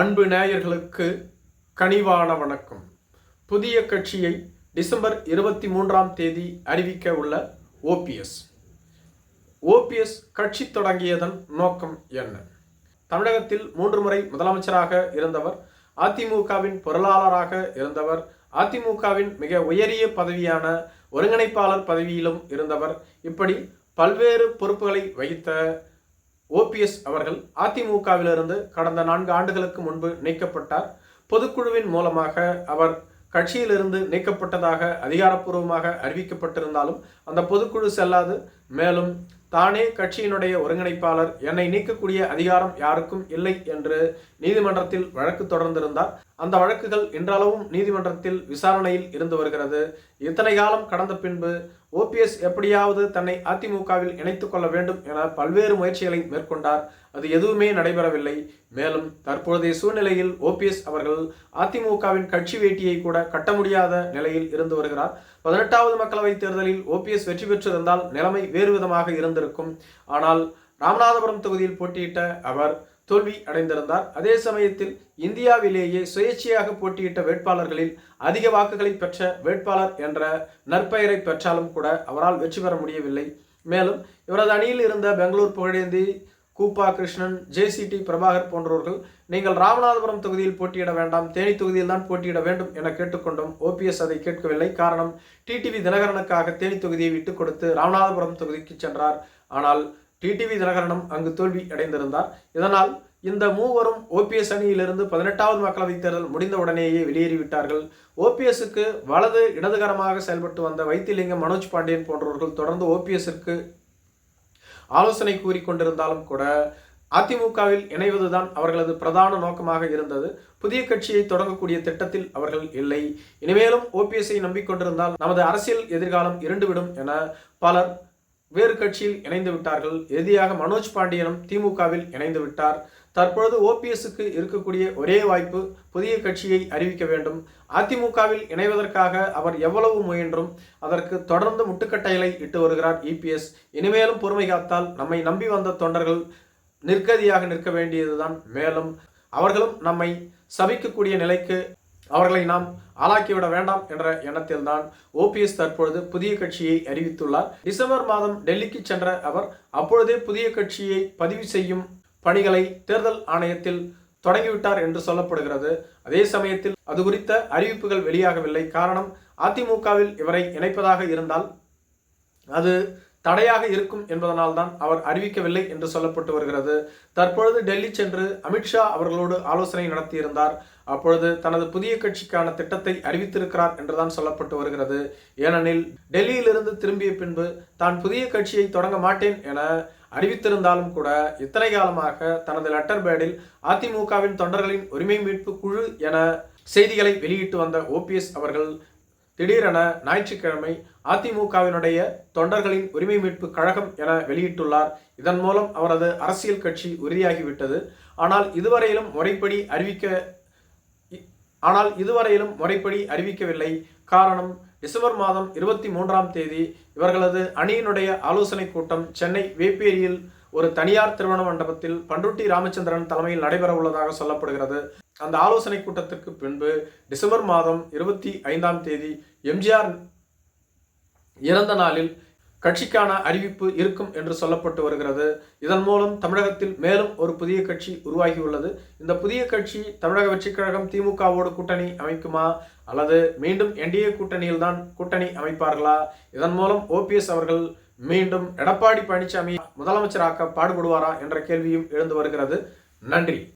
அன்பு நேயர்களுக்கு கனிவான வணக்கம். புதிய கட்சியை டிசம்பர் இருபத்தி மூன்றாம் தேதி அறிவிக்க உள்ள ஓபிஎஸ் ஓபிஎஸ் கட்சி தொடங்கியதன் நோக்கம் என்ன? தமிழகத்தில் மூன்று முறை முதலமைச்சராக இருந்தவர் அதிமுகவின் பொருளாளராக இருந்தவர் அதிமுகவின் மிக உயரிய பதவியான ஒருங்கிணைப்பாளர் பதவியிலும் இருந்தவர் இப்படி பல்வேறு பொறுப்புகளை வகித்த ஓபிஎஸ் அவர்கள் அதிமுகவிலிருந்து கடந்த நான்கு ஆண்டுகளுக்கு முன்பு நீக்கப்பட்டார். பொதுக்குழுவின் மூலமாக அவர் கட்சியிலிருந்து நீக்கப்பட்டதாக அதிகாரப்பூர்வமாக அறிவிக்கப்பட்டிருந்தாலும் அந்த பொதுக்குழு செல்லாது. மேலும் தானே கட்சியினுடைய ஒருங்கிணைப்பாளர் என்னை நீக்கக்கூடிய அதிகாரம் யாருக்கும் இல்லை என்று நீதிமன்றத்தில் வழக்கு தொடர்ந்திருந்தார். அந்த வழக்குகள் இன்றளவும் நீதிமன்றத்தில் விசாரணையில் இருந்து வருகிறது. இத்தனை காலம் கடந்த பின்பு ஓபிஎஸ் எப்படியாவது தன்னை அதிமுகவில் இணைத்துக் கொள்ள வேண்டும் என பல்வேறு முயற்சிகளை மேற்கொண்டார். அது எதுவுமே நடைபெறவில்லை. மேலும் தற்போதைய சூழ்நிலையில் ஓபிஎஸ் அவர்கள் அதிமுகவின் கட்சி வேட்டியை கூட கட்ட முடியாத நிலையில் இருந்து வருகிறார். பதினெட்டாவது மக்களவைத் தேர்தலில் ஓபிஎஸ் வெற்றி பெற்றிருந்தால் நிலைமை வேறு விதமாக இருந்திருக்கும். ஆனால் ராமநாதபுரம் தொகுதியில் போட்டியிட்ட அவர் தோல்வி அடைந்திருந்தார். அதே சமயத்தில் இந்தியாவிலேயே சுயேட்சையாக போட்டியிட்ட வேட்பாளர்களில் அதிக வாக்குகளை பெற்ற வேட்பாளர் என்ற நற்பெயரை பெற்றாலும் கூட அவரால் வெற்றி பெற முடியவில்லை. மேலும் இவரது அணியில் இருந்த பெங்களூர் புகழேந்தி கூப்பா கிருஷ்ணன் ஜேசிடி பிரபாகர் போன்றவர்கள் நீங்கள் ராமநாதபுரம் தொகுதியில் போட்டியிட வேண்டாம் தேனி தொகுதியில் தான் போட்டியிட வேண்டும் என கேட்டுக்கொண்டும் ஓபிஎஸ் அதை கேட்கவில்லை. காரணம் டிடிவி தினகரனுக்காக தேனி தொகுதியை விட்டு கொடுத்து ராமநாதபுரம் தொகுதிக்கு சென்றார். ஆனால் டிடிவி தினகரனும் அங்கு தோல்வி அடைந்திருந்தார். இதனால் இந்த மூவரும் ஓபிஎஸ் அணியிலிருந்து பதினெட்டாவது மக்களவைத் தேர்தல் முடிந்தவுடனேயே வெளியேறிவிட்டார்கள். ஓபிஎஸ்க்கு வலது இடதுகரமாக செயல்பட்டு வந்த வைத்திலிங்கம் மனோஜ் பாண்டியன் போன்றவர்கள் தொடர்ந்து ஓபிஎஸ்க்கு ஆலோசனை கூறிக்கொண்டிருந்தாலும் கூட அதிமுகவில் இணைவதுதான் அவர்களது பிரதான நோக்கமாக இருந்தது. புதிய கட்சியை தொடங்கக்கூடிய திட்டத்தில் அவர்கள் இல்லை. இனிமேலும் ஓபிஎஸ்ஐ நம்பிக்கொண்டிருந்தால் நமது அரசியல் எதிர்காலம் இருண்டுவிடும் என பலர் வேறு கட்சியில் இணைந்து விட்டார்கள். இறுதியாக மனோஜ் பாண்டியனும் திமுகவில் இணைந்து விட்டார். தற்பொழுது ஓபிஎஸ்க்கு இருக்கக்கூடிய ஒரே வாய்ப்பு புதிய கட்சியை அறிவிக்க வேண்டும். அதிமுகவில் இணைவதற்காக அவர் எவ்வளவு முயன்றும் அதற்கு தொடர்ந்து முட்டுக்கட்டைகளை இட்டு வருகிறார் இபிஎஸ் இனிமேலும் பொறுமை காத்தால் நம்மை நம்பி வந்த தொண்டர்கள் நிற்கதியாக நிற்க வேண்டியதுதான். மேலும் அவர்களும் நம்மை சபிக்கக்கூடிய நிலைக்கு அவர்களை நாம் ஆளாக்கிவிட வேண்டாம் என்ற எண்ணத்தில் தான் ஓபிஎஸ் தற்பொழுது புதிய கட்சியை அறிவித்துள்ளார். டிசம்பர் மாதம் டெல்லிக்கு சென்ற அவர் அப்பொழுதே புதிய கட்சியை பதிவு செய்யும் பணிகளை தேர்தல் ஆணையத்தில் தொடங்கிவிட்டார் என்று சொல்லப்படுகிறது. அதே சமயத்தில் அது குறித்த அறிவிப்புகள் வெளியாகவில்லை. காரணம் அதிமுகவில் இவரை இணைப்பதாக இருந்தால் அது தடையாக இருக்கும் என்பதனால் தான் அவர் அறிவிக்கவில்லை என்று சொல்லப்பட்டு வருகிறது. தற்பொழுது டெல்லி சென்று அமித்ஷா அவர்களோடு ஆலோசனை நடத்தியிருந்தார். அப்பொழுது தனது புதிய கட்சிக்கான திட்டத்தை அறிவித்திருக்கிறார் என்றுதான் சொல்லப்பட்டு வருகிறது. ஏனெனில் டெல்லியிலிருந்து திரும்பிய பின்பு தான் புதிய கட்சியை தொடங்க மாட்டேன் என அறிவித்திருந்தாலும் கூட இத்தனை காலமாக தனது லெட்டர் பேடில் அதிமுகவின் தொண்டர்களின் உரிமை மீட்பு குழு என செய்திகளை வெளியிட்டு வந்த ஓபிஎஸ் அவர்கள் திடீரென ஞாயிற்றுக்கிழமை அதிமுகவினுடைய தொண்டர்களின் உரிமை மீட்பு கழகம் என வெளியிட்டுள்ளார். இதன் மூலம் அவரது அரசியல் கட்சி உறுதியாகிவிட்டது. ஆனால் இதுவரையிலும் முறைப்படி அறிவிக்க ஆனால் இதுவரையிலும் முறைப்படி அறிவிக்கவில்லை. காரணம் டிசம்பர் மாதம் இருபத்தி மூன்றாம் தேதி இவர்களது அணியினுடைய ஆலோசனை கூட்டம் சென்னை வேப்பேரியில் ஒரு தனியார் திருமண மண்டபத்தில் பண்ருட்டி ராமச்சந்திரன் தலைமையில் நடைபெற உள்ளதாக சொல்லப்படுகிறது. அந்த ஆலோசனை கூட்டத்திற்கு பின்பு டிசம்பர் மாதம் இருபத்தி ஐந்தாம் தேதி எம்ஜிஆர் இறந்த நாளில் கட்சிக்கான அறிவிப்பு இருக்கும் என்று சொல்லப்பட்டு வருகிறது. இதன் மூலம் தமிழகத்தில் மேலும் ஒரு புதிய கட்சி உருவாகியுள்ளது. இந்த புதிய கட்சி தமிழக வெற்றிக் கழகம் திமுகவோடு கூட்டணி அமைக்குமா? அல்லது மீண்டும் என்டிஏ கூட்டணியில் தான் கூட்டணி அமைப்பார்களா? இதன் மூலம் ஓபிஎஸ் அவர்கள் மீண்டும் எடப்பாடி பழனிசாமி முதலமைச்சராக பாடுபடுவாரா? என்ற கேள்வியும் எழுந்து வருகிறது. நன்றி.